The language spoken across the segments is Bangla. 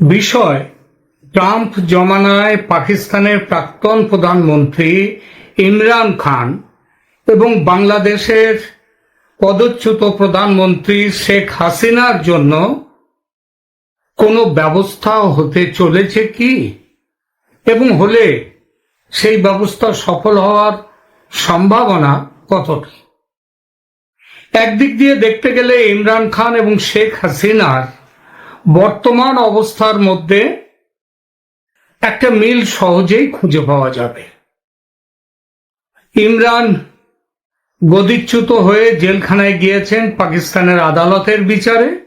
বিষয়, ট্রাম্প জমানায় পাকিস্তানের প্রাক্তন প্রধানমন্ত্রী ইমরান খান এবং বাংলাদেশের পদচ্যুত প্রধানমন্ত্রী শেখ হাসিনার জন্য কোনো ব্যবস্থা হতে চলেছে কি? এবং হলে সেই ব্যবস্থা সফল হওয়ার সম্ভাবনা কতটা? একদিক দিয়ে দেখতে গেলে ইমরান খান এবং শেখ হাসিনার বর্তমান অবস্থার মধ্যে একটা মিল সহজেই খুঁজে পাওয়া যাবে। ইমরান গদিচ্যুত হয়ে জেলখানায় গিয়েছেন পাকিস্তানের আদালতের বিচারে।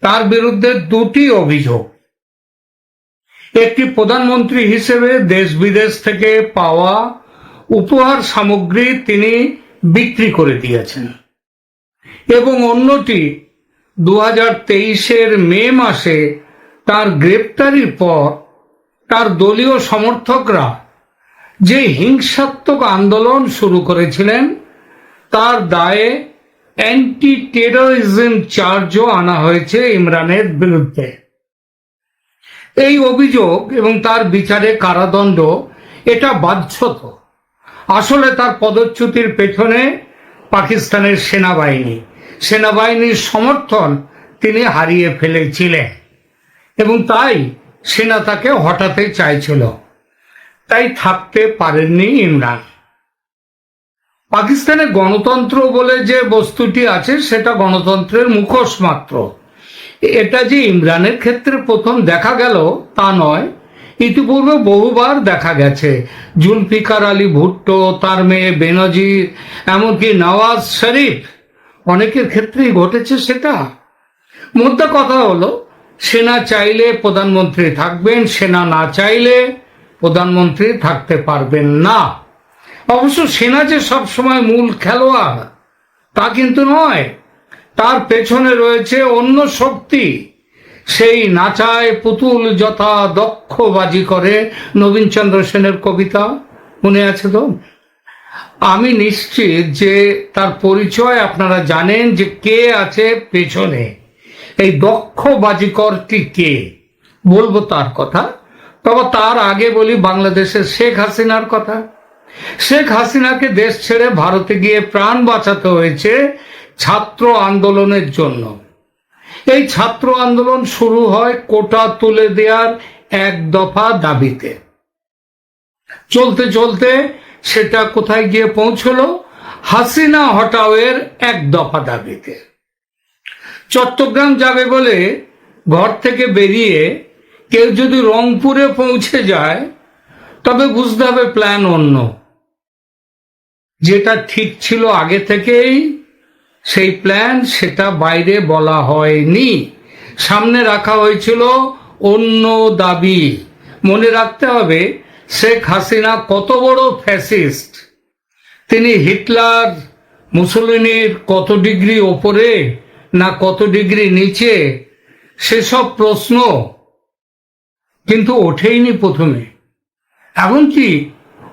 তার বিরুদ্ধে দুটি অভিযোগ। একটি প্রধানমন্ত্রী হিসেবে দেশ বিদেশ থেকে পাওয়া উপহার সামগ্রী তিনি বিক্রি করে দিয়েছেন। এবং অন্যটি দু হাজার তেইশের মে মাসে তার গ্রেপ্তারির পর তার দলীয় সমর্থকরা যে হিংসাত্মক আন্দোলন শুরু করেছিলেন, তার দায়ে অ্যান্টি টেরোরিজম চার্জও আনা হয়েছে ইমরানের বিরুদ্ধে। এই অভিযোগ এবং তার বিচারে কারাদণ্ড, এটা বাধ্যত। আসলে তার পদচ্যুতির পেছনে পাকিস্তানের সেনাবাহিনী। সেনাবাহিনীর সমর্থন তিনি হারিয়ে ফেলেছিলেন। এবং তাই সেনা তাকে হটাতে চাইছিল। তাই থাকতে পারেননি ইমরান। পাকিস্তানে গণতন্ত্র বলে যে বস্তুটি আছে, সেটা গণতন্ত্রের মুখোশ মাত্র। এটা যে ইমরানের ক্ষেত্রে প্রথম দেখা গেল, তা নয়। ইতিপূর্বে বহুবার দেখা গেছে। জুলফিকার আলী ভুট্টো, তার মেয়ে বেনজির, এমনকি নওয়াজ শরীফ অনেকের ক্ষেত্রেই ঘটেছে সেটা। মোদ্দা কথা হলো, সেনা চাইলে প্রধানমন্ত্রী থাকবেন, সেনা না চাইলে প্রধানমন্ত্রী থাকতে পারবেন না। অবশ্য সেনা যে সবসময় মূল খেলোয়াড়, তা কিন্তু নয়। তার পেছনে রয়েছে অন্য শক্তি। সেই নাচায় পুতুল যথা দক্ষ বাজি করে নবীনচন্দ্র সেনের কবিতা। মনে আছে তো? আমি নিশ্চিত যে তার পরিচয় আপনারা জানেন যে কে আছে পেছনে। এই দক্ষ বাজিকরটি কে? বলব তার কথা। তবে তার আগে বলি বাংলাদেশের শেখ হাসিনার কথা। শেখ হাসিনাকে দেশ ছেড়ে ভারতে গিয়ে প্রাণ বাঁচাতে হয়েছে ছাত্র আন্দোলনের জন্য। এই ছাত্র আন্দোলন শুরু হয় কোটা তুলে দেওয়ার এক দফা দাবিতে। চলতে চলতে সেটা কোথায় গিয়ে পৌঁছলো? হাসিনা হটাওয়ের এক দফা দাবিতে। চট্টগ্রাম যাবে বলে ঘর থেকে বেরিয়ে কেউ যদি রংপুরে পৌঁছে যায়, তবে বুঝতে হবে প্ল্যান অন্য। যেটা ঠিক ছিল আগে থেকেই, সেই প্ল্যান সেটা বাইরে বলা হয়নি। সামনে রাখা হয়েছিল অন্য দাবি। মনে রাখতে হবে শেখ হাসিনা কত বড় ফ্যাসিস্ট? তিনি হিটলার, মুসলিনীর কত ডিগ্রি ওপরে না কত ডিগ্রি নিচে? সেসব প্রশ্ন কিন্তু ওঠেইনি প্রথমে। এমনকি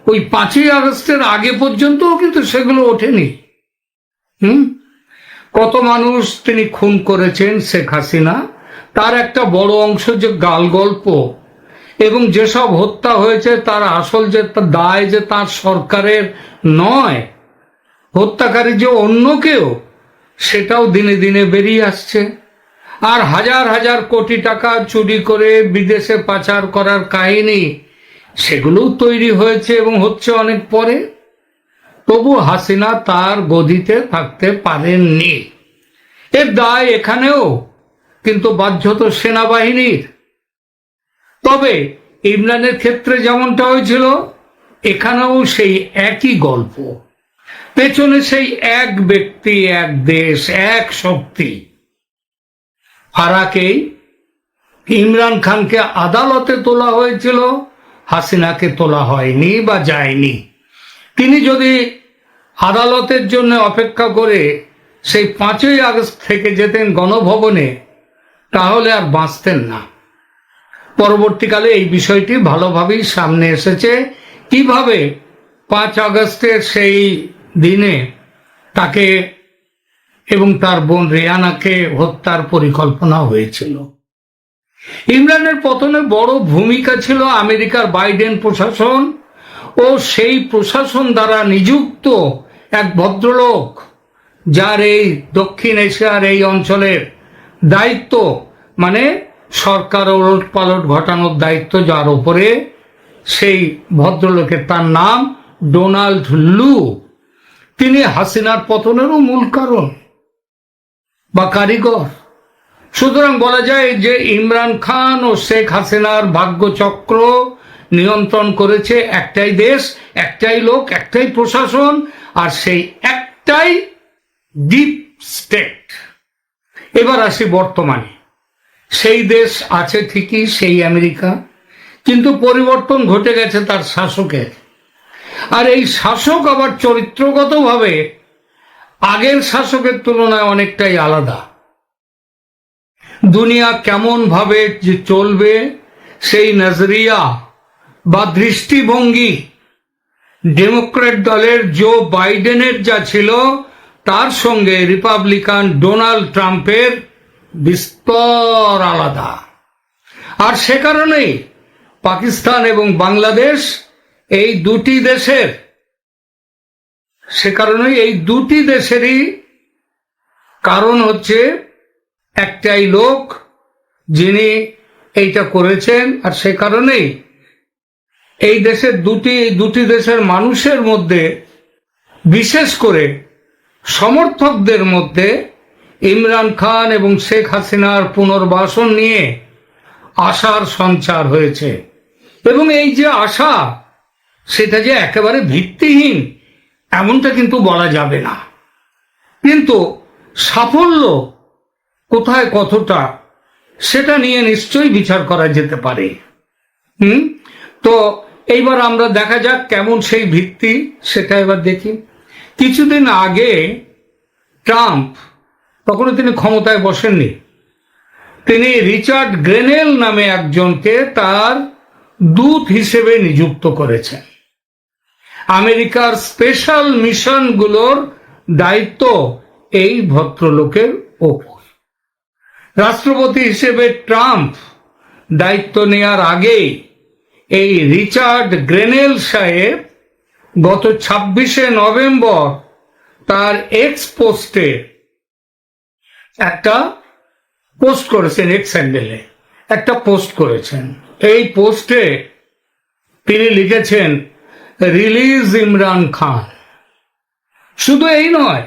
ওই পাঁচই আগস্টের আগে পর্যন্তও কিন্তু সেগুলো ওঠেনি। হুম? কত মানুষ তিনি খুন করেছেন শেখ হাসিনা, তার একটা বড় অংশ যে গাল গল্প এবং যেসব হত্যা হয়েছে, তার আসল যে দায় যে তার সরকারের নয়, হত্যাকারী যে অন্য কেউ, সেটাও দিনে দিনে বেরিয়ে আসছে। আর হাজার হাজার কোটি টাকা চুরি করে বিদেশে পাচার করার কাহিনী, সেগুলোও তৈরি হয়েছে এবং হচ্ছে অনেক পরে। তবু হাসিনা তার গদিতে থাকতে পারেননি। এর দায় এখানেও, কিন্তু বাধ্যত সেনাবাহিনীর। তবে ইমরানের ক্ষেত্রে যেমনটা হয়েছিল, এখানেও সেই একই গল্প। পেছনে সেই এক ব্যক্তি, এক দেশ, এক শক্তি। ফারাকেই ইমরান খানকে আদালতে তোলা হয়েছিল, হাসিনাকে তোলা হয়নি বা যায়নি। তিনি যদি আদালতের জন্য অপেক্ষা করে সেই পাঁচই আগস্ট থেকে যেতেন গণভবনে, তাহলে আর বাঁচতেন না। পরবর্তীকালে এই বিষয়টি ভালোভাবেই সামনে এসেছে। কীভাবে পাঁচ আগস্টের সেই দিনে তাকে এবং তার বোন রেয়ানাকে হত্যার পরিকল্পনা হয়েছিল? ইমরানের পতনে বড় ভূমিকা ছিল আমেরিকার বাইডেন প্রশাসন ও সেই প্রশাসন দ্বারা নিযুক্ত এক ভদ্রলোক, যার এই দক্ষিণ এশিয়ার এই অঞ্চলের দায়িত্ব মানে সরকার ওলট পালট ঘটানোর দায়িত্ব যার উপরে সেই ভদ্রলোকের তার নাম ডোনাল্ড লু। তিনি হাসিনার পতনেরও মূল কারণ বা কারিগর। সুতরাং বলা যায় যে ইমরান খান ও শেখ হাসিনার ভাগ্যচক্র নিয়ন্ত্রণ করেছে একটাই দেশ, একটাই লোক, একটাই প্রশাসন আর সেই একটাই ডিপ স্টেট। এবার আসি বর্তমানে। সেই দেশ আছে ঠিকই, সেই আমেরিকা। কিন্তু পরিবর্তন ঘটে গেছে তার শাসকের। আর এই শাসক আবার চরিত্রগতভাবে আগের শাসকের তুলনায় অনেকটাই আলাদা। দুনিয়া কেমন ভাবে যে চলবে, সেই নজরিয়া বা দৃষ্টিভঙ্গি ডেমোক্রেট দলের জো বাইডেনের যা ছিল, তার সঙ্গে রিপাবলিকান ডোনাল্ড ট্রাম্পের বিস্তর আলাদা। আর সে কারণেই পাকিস্তান এবং বাংলাদেশ এই দুটি দেশের, সে কারণেই এই দুটি দেশেরই কারণ হচ্ছে একটাই লোক যিনি এইটা করেছেন, আর সে কারণেই এই দেশের দুটি দুটি দেশের মানুষের মধ্যে, বিশেষ করে সমর্থকদের মধ্যে ইমরান খান এবং শেখ হাসিনার পুনর্বাসন নিয়ে আশার সঞ্চার হয়েছে। এবং এই যে আশা, সেটা যে একেবারে ভিত্তিহীন, এমনটা কিন্তু বলা যাবে না। কিন্তু সাফল্য কোথায়, কতটা, সেটা নিয়ে নিশ্চয়ই বিচার করা যেতে পারে। হুম? তো এইবার আমরা দেখা যাক কেমন সেই ভিত্তি, সেটা এবার দেখি। কিছুদিন আগে ট্রাম্প তখনও তিনি ক্ষমতায় বসেননি। তিনি রিচার্ড গ্রেনেল নামে একজনকে তার দূত হিসেবে নিযুক্ত করেছেন। আমেরিকার স্পেশাল মিশনগুলোর দায়িত্ব এই ভদ্রলোকের ওপর। রাষ্ট্রপতি হিসেবে ট্রাম্প দায়িত্ব নেয়ার আগে এই রিচার্ড গ্রেনেল সাহেব গত ছাব্বিশে নভেম্বর তার এক্স পোস্টে একটা পোস্ট করেছেন এক্স স্যান্ডেলে একটা পোস্ট করেছেন। এই পোস্টে তিনি লিখেছেন রিলিজ ইমরান খান শুধু এই নয়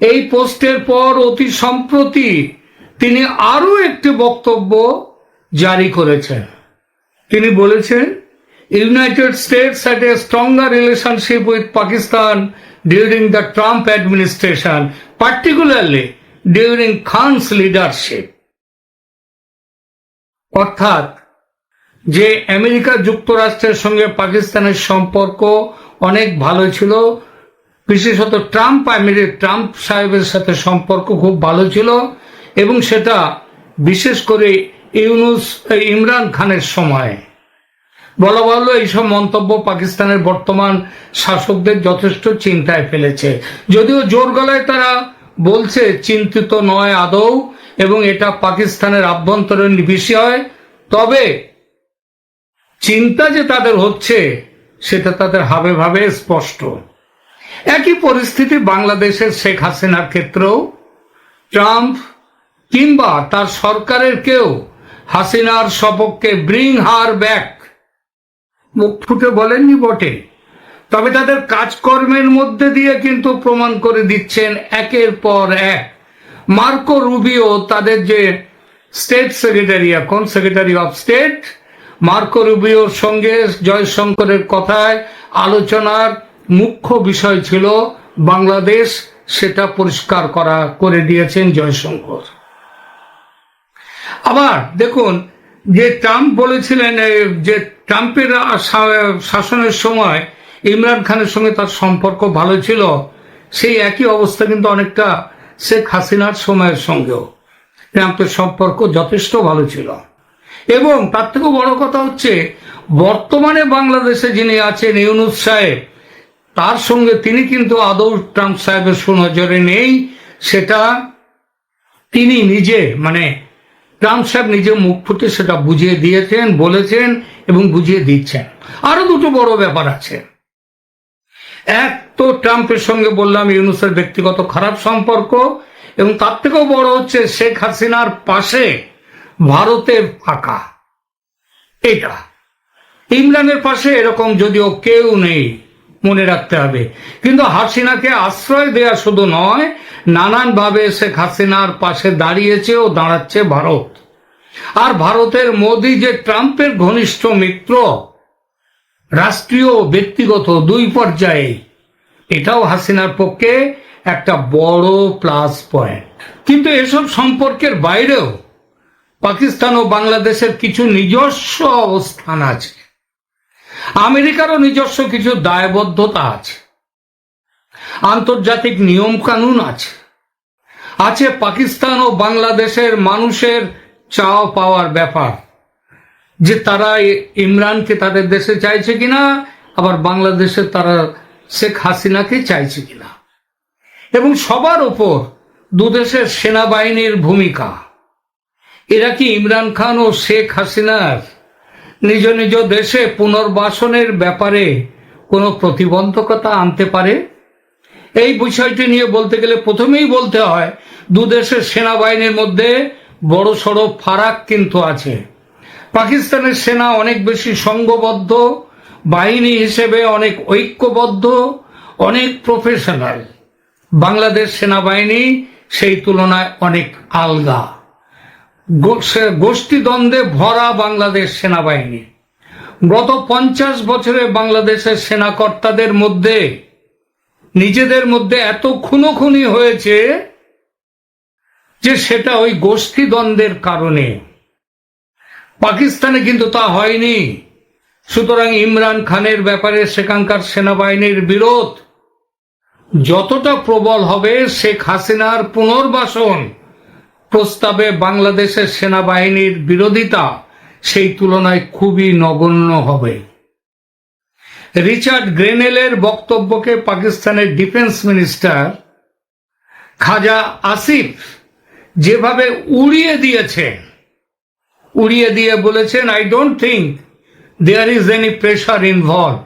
এই পোস্টের পর অতি সম্প্রতি তিনি আরও একটি বক্তব্য জারি করেছেন। তিনি বলেছেন United States had a stronger relationship with Pakistan during the Trump administration, particularly during Khan's leadership. অর্থাৎ, যে আমেরিকা যুক্তরাষ্ট্রের সঙ্গে পাকিস্তানের সম্পর্ক অনেক ভালো ছিল, বিশেষত ট্রাম্প আমেরিকা ট্রাম্প সাহেবের সাথে সম্পর্ক খুব ভালো ছিল, এবং সেটা বিশেষ করে ইউনুস ইমরান খানের সময় বলা ভালো এইসব মন্তব্য পাকিস্তানের বর্তমান শাসকদের যথেষ্ট চিন্তায় ফেলেছে যদিও জোর গলায় তারা বলছে, চিন্তিত নয় আদৌ, এবং এটা পাকিস্তানের আভ্যন্তরীণ বিষয়। তবে চিন্তা যে তাদের হচ্ছে, সেটা তাদের হাবে ভাবে স্পষ্ট। একই পরিস্থিতি বাংলাদেশের শেখ হাসিনার ক্ষেত্রেও। ট্রাম্প কিংবা তার সরকারের কেউ হাসিনার সপক্ষে ব্রিং হার ব্যাক। মুখ ফুটে বলেননি বটে। তবে তাদের কাজকর্মের মধ্যে দিয়ে কিন্তু প্রমাণ করে দিচ্ছেন একের পর এক। মার্কো রুবিও তাদের যে স্টেট সেক্রেটারি এখন, সেক্রেটারি অফ স্টেট, মার্কো রুবিওর সঙ্গে জয়শঙ্করের কথায় আলোচনার মুখ্য বিষয় ছিল বাংলাদেশ, সেটা পরিষ্কার করা, করে দিয়েছেন জয়শঙ্কর। আবার দেখুন, যে ট্রাম্প বলেছিলেন যে ট্রাম্পের শাসনের সময় ইমরান খানের সঙ্গে তার সম্পর্ক ভালো ছিল, সেই একই অবস্থা কিন্তু অনেকটা শেখ হাসিনার সময়ের সঙ্গেও। ট্রাম্পের সম্পর্ক যথেষ্ট ভালো ছিল। এবং তার থেকেও বড় কথা হচ্ছে, বর্তমানে বাংলাদেশে যিনি আছেন ইউনুস সাহেব, তার সঙ্গে তিনি কিন্তু আদৌ ট্রাম্প সাহেবের সুনজরে নেই, সেটা তিনি নিজে মানে ট্রাম্প সাহেব নিজে মুখ ফুটে সেটা বুঝিয়ে দিয়েছেন, বলেছেন এবং বুঝিয়ে দিচ্ছেন। আরও দুটো বড় ব্যাপার আছে। এক তো ট্রাম্পের সঙ্গে বললাম ইউনুসের ব্যক্তিগত খারাপ সম্পর্ক, এবং তার থেকেও বড় হচ্ছে শেখ হাসিনার পাশে ভারতের ফাঁকা। এটা ইমরানের পাশে এরকম যদিও কেউ নেই, মনে রাখতে হবে। কিন্তু হাসিনাকে আশ্রয় দেয়া শুধু নয়, নানানভাবে শেখ হাসিনার পাশে দাঁড়িয়েছে ও দাঁড়াচ্ছে ভারত। আর ভারতের মোদি যে ট্রাম্পের ঘনিষ্ঠ মিত্র রাষ্ট্রীয় ব্যক্তিগত দুই পর্যায়ে। এটাও হাসিনার পক্ষে একটা বড় প্লাস পয়েন্ট কিন্তু এসব সম্পর্কের বাইরেও পাকিস্তান ও বাংলাদেশের কিছু নিজস্ব অবস্থান আছে। আমেরিকারও নিজস্ব কিছু দায়বদ্ধতা আছে। আন্তর্জাতিক নিয়ম কানুন আছে। আছে পাকিস্তান ও বাংলাদেশের মানুষের চাও পাওয়ার ব্যাপার। যে তারা ইমরানকে তাদের দেশে চাইছে কিনা, আবার বাংলাদেশে তারা শেখ হাসিনাকে চাইছে কিনা। এবং সবার ওপর দুদেশের সেনাবাহিনীর ভূমিকা। এরা কি ইমরান খান ও শেখ হাসিনার নিজ নিজ দেশে পুনর্বাসনের ব্যাপারে কোনো প্রতিবন্ধকতা আনতে পারে? এই বিষয়টি নিয়ে বলতে গেলে প্রথমেই বলতে হয় দুদেশের সেনাবাহিনীর মধ্যে বড় সড়ো ফারাক কিন্তু আছে। পাকিস্তানের সেনা অনেক বেশি সংঘবদ্ধ বাহিনী হিসেবে অনেক ঐক্যবদ্ধ, অনেক প্রফেশনাল বাংলাদেশ সেনাবাহিনী সেই তুলনায় অনেক আলগা। গোষ্ঠীদ্বন্দ্বে ভরা বাংলাদেশ সেনাবাহিনী। গত পঞ্চাশ বছরে বাংলাদেশের সেনাকর্তাদের মধ্যে, নিজেদের মধ্যে এত খুনোখুনি হয়েছে যে সেটা ওই গোষ্ঠীদ্বন্দ্বের কারণে। পাকিস্তানে কিন্তু তা হয়নি। সুতরাং ইমরান খানের ব্যাপারে সেখানকার সেনাবাহিনীর বিরোধ যতটা প্রবল হবে, শেখ হাসিনার পুনর্বাসন প্রস্তাবে বাংলাদেশের সেনাবাহিনীর বিরোধিতা সেই তুলনায় খুবই নগণ্য হবে। রিচার্ড গ্রেনেলের বক্তব্যকে পাকিস্তানের ডিফেন্স মিনিস্টার খাজা আসিফ যেভাবে উড়িয়ে দিয়েছেন উড়িয়ে দিয়ে বলেছেন I don't think there is any pressure involve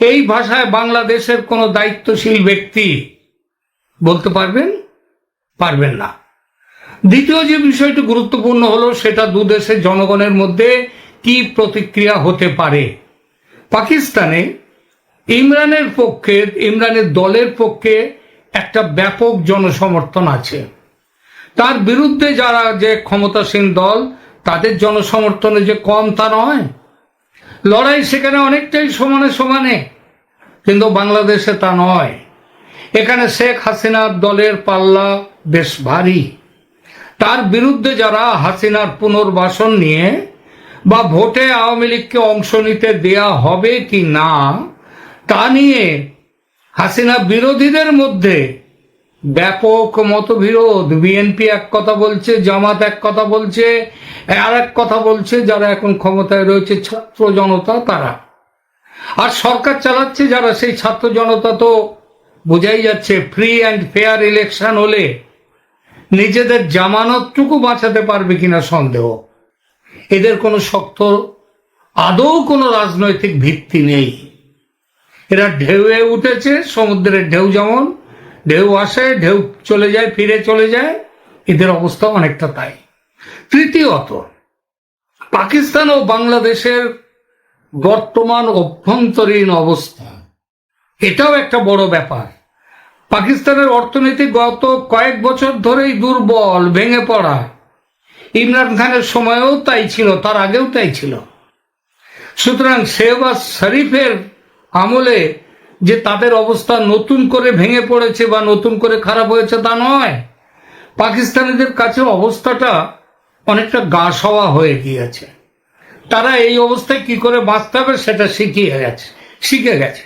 এই ভাষায় বাংলাদেশের কোনো দায়িত্বশীল ব্যক্তি বলতে পারবেন? পারবেন না। দ্বিতীয় যে বিষয়টি গুরুত্বপূর্ণ হলো, সেটা দুদেশের জনগণের মধ্যে কি প্রতিক্রিয়া হতে পারে? পাকিস্তানে ইমরানের পক্ষে, ইমরানের দলের পক্ষে একটা ব্যাপক জনসমর্থন আছে। তার বিরুদ্ধে যারা যে ক্ষমতাসীন দল, তাদের জনসমর্থনে যে কম তা নয়। লড়াই সেখানে অনেকটাই সমানে সমানে, কিন্তু বাংলাদেশে তা নয়। এখানে শেখ হাসিনার দলের পাল্লা বেশ ভারী। তার বিরুদ্ধে যারা হাসিনার পুনর্বাসন নিয়ে বা ভোটে আওয়ামী লীগকে অংশ নিতে দেয়া হবে কি না, তা নিয়ে হাসিনা বিরোধীদের মধ্যে ব্যাপক মতবিরোধ। বিএনপি এক কথা বলছে, জামাত এক কথা বলছে আর এক কথা বলছে, যারা এখন ক্ষমতায় রয়েছে ছাত্র জনতা তারা। আর সরকার চালাচ্ছে যারা, সেই ছাত্র জনতা তো বোঝাই যাচ্ছে ফ্রি অ্যান্ড ফেয়ার ইলেকশন হলে নিজেদের জামানতটুকু বাঁচাতে পারবে কিনা সন্দেহ। এদের কোনো শক্ত, আদৌ কোনো রাজনৈতিক ভিত্তি নেই। এরা ঢেউয়ে উঠেছে, সমুদ্রের ঢেউ যেমন ঢেউ আসে, ঢেউ চলে যায়, ফিরে চলে যায়, এদের অবস্থা অনেকটা তাই। তৃতীয়ত, পাকিস্তান ও বাংলাদেশের বর্তমান অভ্যন্তরীণ অবস্থা, এটাও একটা বড় ব্যাপার। পাকিস্তানের অর্থনীতি গত কয়েক বছর ধরেই দুর্বল, ভেঙে পড়া। ইমরান খানের সময়েও তাই ছিল, তার আগেও তাই ছিল। সুতরাং শেহবাজ শরীফের আমলে যে তাদের অবস্থা নতুন করে ভেঙে পড়েছে বা নতুন করে খারাপ হয়েছে তা নয়। পাকিস্তানিদের কাছে অবস্থাটা অনেকটা গা সওয়া হয়ে গিয়েছে। তারা এই অবস্থায় কি করে বাঁচতে হবে সেটা শিখিয়ে গেছে, শিখে গেছে।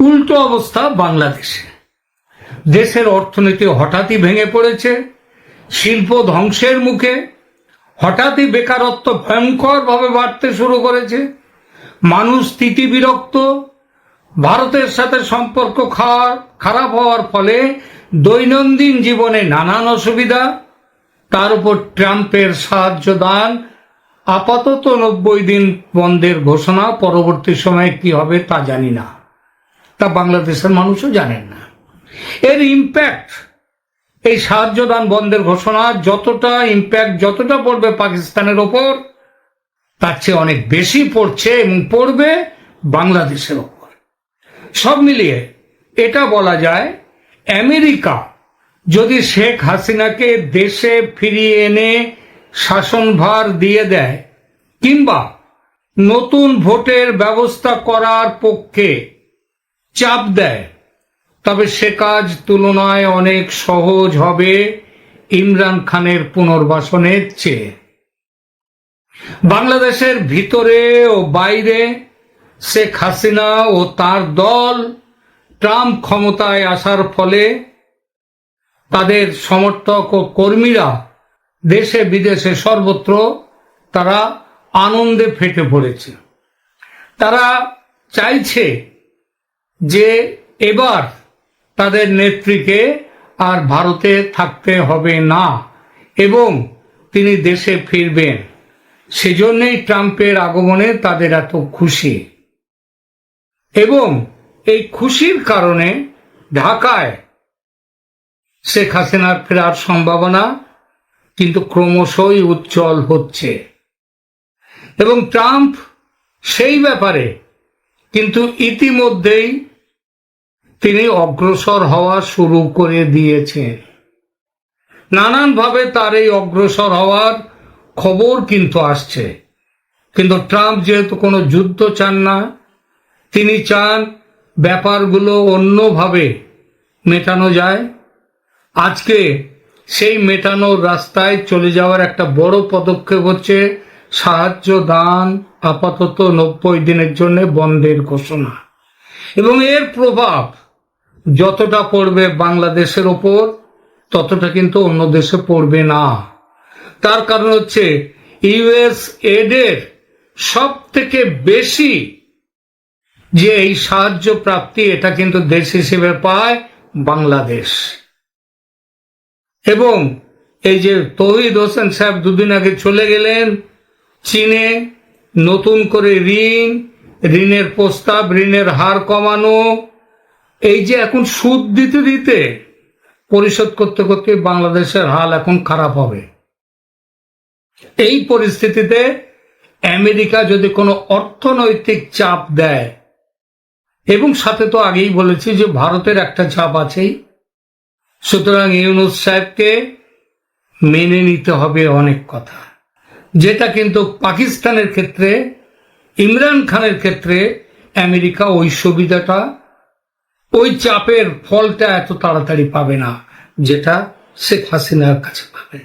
উল্টো অবস্থা বাংলাদেশে। দেশের অর্থনীতি হঠাৎই ভেঙে পড়েছে, শিল্প ধ্বংসের মুখে হঠাৎই বেকারত্ব ভয়ঙ্করভাবে বাড়তে শুরু করেছে। মানুষ স্থিতি বিরক্ত, ভারতের সাথে সম্পর্ক খারাপ হওয়ার ফলে দৈনন্দিন জীবনে নানান অসুবিধা। তার উপর ট্রাম্পের সাহায্য দান। আপাতত নব্বই দিন বন্ধের ঘোষণা, পরবর্তী সময়ে কি হবে তা জানি না। তা বাংলাদেশের মানুষও জানেন না। এর ইম্প্যাক্ট এই সাহায্য দান বন্ধের ঘোষণা যতটা ইম্প্যাক্ট যতটা পড়বে পাকিস্তানের ওপর তার চেয়ে অনেক বেশি পড়ছে এবং পড়বে বাংলাদেশের ওপর। সব মিলিয়ে এটা বলা যায়, আমেরিকা যদি শেখ হাসিনাকে দেশে ফিরিয়ে এনে শাসনভার দিয়ে দেয়, কিংবা নতুন ভোটের ব্যবস্থা করার পক্ষে চাপ দেয়, তবে সে কাজ তুলনায় অনেক সহজ হবে ইমরান খানের পুনর্বাসনের চেয়ে। বাংলাদেশের ভিতরে ও বাইরে শেখ হাসিনা ও তার দল ট্রাম্প ক্ষমতায় আসার ফলে তাদের সমর্থক ও কর্মীরা দেশে বিদেশে সর্বত্র তারা আনন্দে ফেটে পড়েছে। তারা চাইছে যে এবার তাদের নেত্রীকে আর ভারতে থাকতে হবে না এবং তিনি দেশে ফিরবেন। সেজন্যই ট্রাম্পের আগমনে তাদের এত খুশি। এবং এই খুশির কারণে ঢাকায় শেখ হাসিনার ফেরার সম্ভাবনা কিন্তু ক্রমশই উজ্জ্বল হচ্ছে। এবং ট্রাম্প সেই ব্যাপারে কিন্তু ইতিমধ্যেই তিনি অগ্রসর হওয়া শুরু করে দিয়েছেন। নানানভাবে তার এই অগ্রসর হওয়ার খবর কিন্তু আসছে। কিন্তু ট্রাম্প যেহেতু কোনো যুদ্ধ চান না, তিনি চান ব্যাপারগুলো অন্যভাবে মেটানো যায়। আজকে সেই মেটানোর রাস্তায় চলে যাওয়ার একটা বড় পদক্ষেপ হচ্ছে সাহায্য দান আপাতত নব্বই দিনের জন্য বন্ধের ঘোষণা। এবং এর প্রভাব যতটা পড়বে বাংলাদেশের ওপর, ততটা কিন্তু অন্য দেশে পড়বে না। তার কারণ হচ্ছে ইউএস এডের সব থেকে বেশি যে এই সাহায্য প্রাপ্তি, এটা কিন্তু দেশ হিসেবে পায় বাংলাদেশ। এবং এই যে তহিদ হোসেন সাহেব দুদিন আগে চলে গেলেন চীনে, নতুন করে ঋণ, ঋণের প্রস্তাব, ঋণের হার কমানো, এই যে এখন সুদ দিতে দিতে পরিশোধ করতে করতে বাংলাদেশের হাল এখন খারাপ হবে। এই পরিস্থিতিতে আমেরিকা যদি কোনো অর্থনৈতিক চাপ দেয়, এবং সাথে তো আগেই বলেছি যে ভারতের একটা চাপ আছেই, সুতরাং ইউনুস সাহেবকে মেনে নিতে হবে অনেক কথা। যেটা কিন্তু পাকিস্তানের ক্ষেত্রে, ইমরান খানের ক্ষেত্রে আমেরিকা ওই সুবিধাটা, ওই চাপের ফলটা এত তাড়াতাড়ি পাবে না, যেটা শেখ হাসিনার কাছে পাবে।